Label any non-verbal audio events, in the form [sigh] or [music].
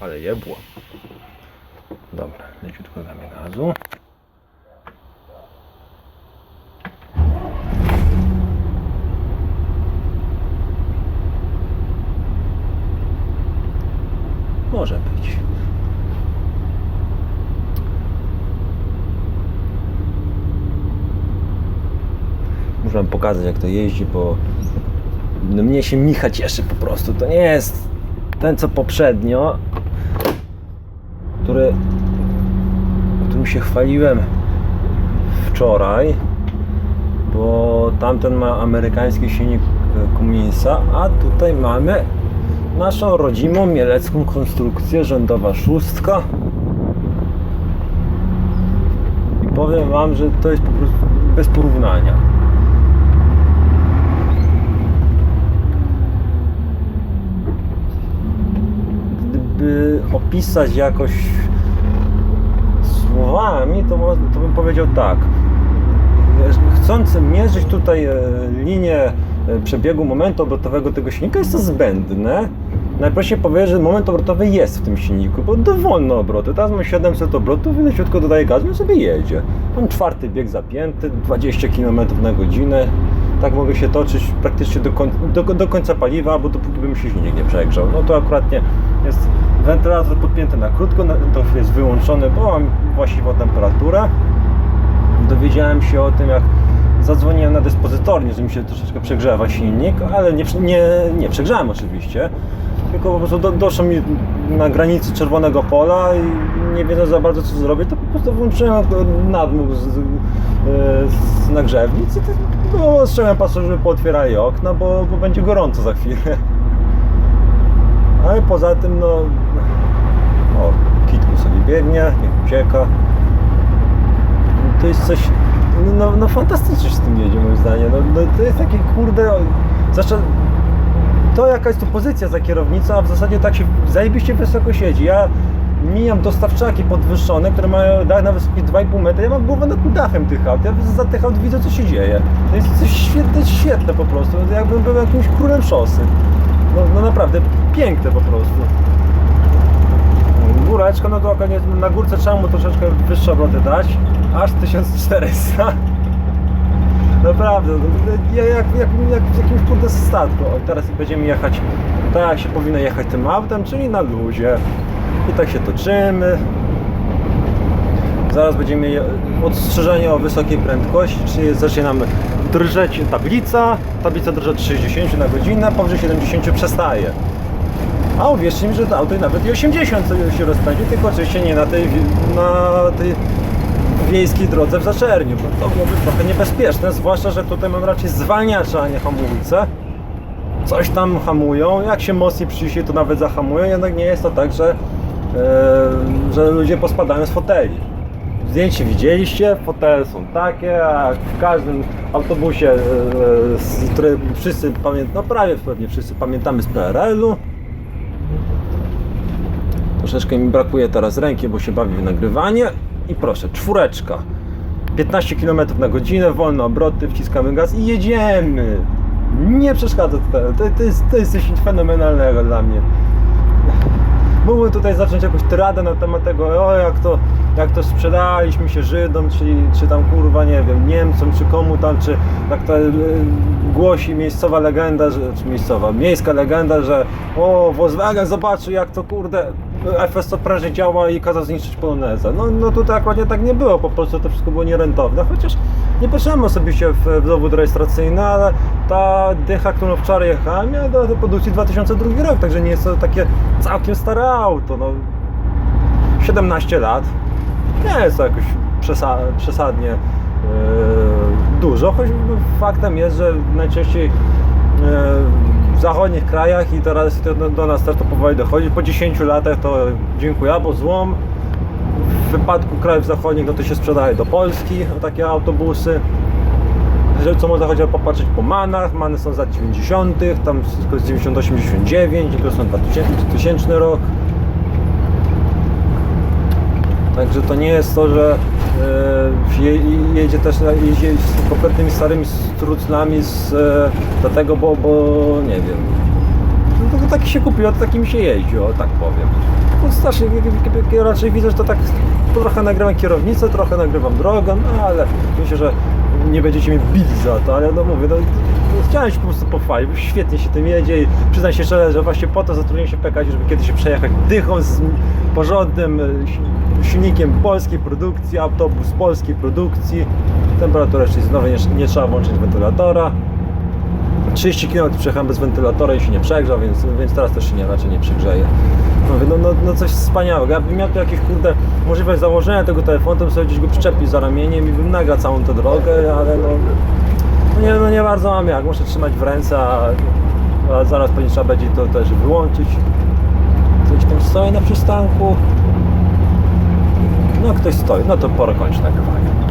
ale jebło. Dobra, leciutko damy gazu. Może być. Muszę wam pokazać jak to jeździ, bo no mnie się Micha cieszy po prostu. To nie jest ten co poprzednio, który, którym się chwaliłem wczoraj, bo tamten ma amerykański silnik e, Cummingsa, a tutaj mamy naszą rodzimą mielecką konstrukcję rzędowa szóstka. I powiem Wam, że to jest po prostu bez porównania. Opisać jakoś słowami, to, to bym powiedział tak. Chcąc mierzyć tutaj e, linię e, przebiegu momentu obrotowego tego silnika jest to zbędne. Najprościej powiedzieć, że moment obrotowy jest w tym silniku, bo dowolne obroty. Teraz mam 700 obrotów i leciutko dodaję gazu i on sobie jedzie. Mam czwarty bieg zapięty, 20 km na godzinę. Tak mogę się toczyć praktycznie do, koń, do, do końca paliwa, bo dopóki by mi się silnik nie przegrzał. No to akurat nie. Jest wentylator podpięty na krótko, na- to jest wyłączony, bo mam właściwą temperaturę dowiedziałem się o tym, jak zadzwoniłem na dyspozytornię, że mi się troszeczkę przegrzewa silnik, ale nie, nie, nie przegrzałem oczywiście, tylko po prostu do, doszło mi na granicy czerwonego pola i nie wiedząc za bardzo co zrobić, to po prostu włączyłem nadmuch z, z, z i to- no, pasażerów, pootwierali okna, bo, bo będzie gorąco za chwilę. Ale poza tym, no, o, kitku sobie biegnie, niech ucieka. To jest coś, no, no fantastycznie się z tym jedzie moim zdaniem, no, no to jest takie kurde, zwłaszcza to jaka jest tu pozycja za kierownicą, a w zasadzie tak się zajebiście wysoko siedzi, ja mijam dostawczaki podwyższone, które mają dach na wysokość 2,5 metra, ja mam głowę nad dachem tych aut, ja za tych aut widzę co się dzieje, to jest coś świetne, świetne po prostu, jakbym był jakimś królem szosy, no, no naprawdę piękne po prostu. Góreczka, no to okej, na górce trzeba mu troszeczkę wyższe obroty dać, aż 1400. [laughs] Naprawdę, no, no, ja jak, jak, jak w jakimś kurde statku. O, teraz będziemy jechać tak jak się powinno jechać tym autem, czyli na luzie. I tak się toczymy. Zaraz będziemy mieli odstrzeżenie o wysokiej prędkości, czyli zacznie nam drżeć tablica. Tablica drży od 60 na godzinę, powyżej 70 przestaje. A uwierzcie mi, że to auto nawet i 80 się rozpędzi, tylko oczywiście nie na tej, na tej wiejskiej drodze w Zaczerniu, bo to byłoby trochę niebezpieczne, zwłaszcza, że tutaj mam raczej zwalniacze, a nie hamulce. Coś tam hamują, jak się mocniej przyciśnie, to nawet zahamują, jednak nie jest to tak, że, e, że ludzie pospadają z foteli. Zdjęcie widzieliście, fotele są takie, a w każdym autobusie, e, który wszyscy pamiętamy, no prawie pewnie wszyscy pamiętamy z PRL-u, Troszeczkę mi brakuje teraz ręki, bo się bawi w nagrywanie. I proszę, czwóreczka. 15 km na godzinę, wolne obroty, wciskamy gaz i jedziemy. Nie przeszkadza to. To, to, jest, to jest coś fenomenalnego dla mnie. Mógłbym tutaj zacząć jakąś tyradę na temat tego, o jak to, jak to sprzedaliśmy się Żydom, czyli, czy tam kurwa, nie wiem, Niemcom, czy komu tam, czy jak to e, głosi miejscowa legenda, że, czy miejscowa, miejska legenda, że o, Volkswagen zobaczy jak to kurde FS prężnie działa i kazał zniszczyć Polonezę. No, no tutaj akurat tak nie było, po prostu to wszystko było nierentowne, chociaż nie patrzyłem osobiście w, w dowód rejestracyjny, ale ta dycha, którą wczoraj jechałem, miała do produkcji 2002 rok, także nie jest to takie całkiem stare auto, no 17 lat. Nie jest to jakoś przesa przesadnie yy, dużo, choć faktem jest, że najczęściej yy, w zachodnich krajach i teraz do, do nas też to powoli dochodzi. Po 10 latach to dziękuję, bo złom. W wypadku krajów zachodnich no to się sprzedaje do Polski takie autobusy. Co można chociaż popatrzeć po manach, many są z lat 90., tam jest 98-99, to są 2000, 2000 rok. Także to nie jest to, że je, jedzie też z kompletnymi starymi struclami z, e, dlatego, bo, bo nie wiem. No, to taki się kupiło, to takim się jeździ, o tak powiem. no strasznie, raczej widzę, że to tak trochę nagrywam kierownicę, trochę nagrywam drogę, no ale myślę, że nie będziecie mnie bić za to, ale no mówię, no, chciałem się po prostu pochwalić, bo świetnie się tym jedzie i przyznam się szczerze, że właśnie po to zatrudniłem się w żeby kiedyś się przejechać dychą z porządnym e, si- silnikiem polskiej produkcji, autobus polskiej produkcji, temperatura jeszcze jest nowa, nie, nie trzeba włączyć wentylatora, 30 km przejechałem bez wentylatora i się nie przegrzał, więc, więc teraz też się nie, raczej nie przegrzeje. Mówię, no, no, no coś wspaniałego. Jakbym miał tu jakieś kurde możliwość założenia tego telefonu, to bym sobie gdzieś go przyczepił za ramieniem i bym nagrał całą tę drogę, ale no, no, nie, no nie bardzo mam jak. Muszę trzymać w ręce, a, a zaraz pewnie trzeba będzie to też wyłączyć. Ktoś tam stoi na przystanku. No ktoś stoi, no to pora kończyć nagrywanie.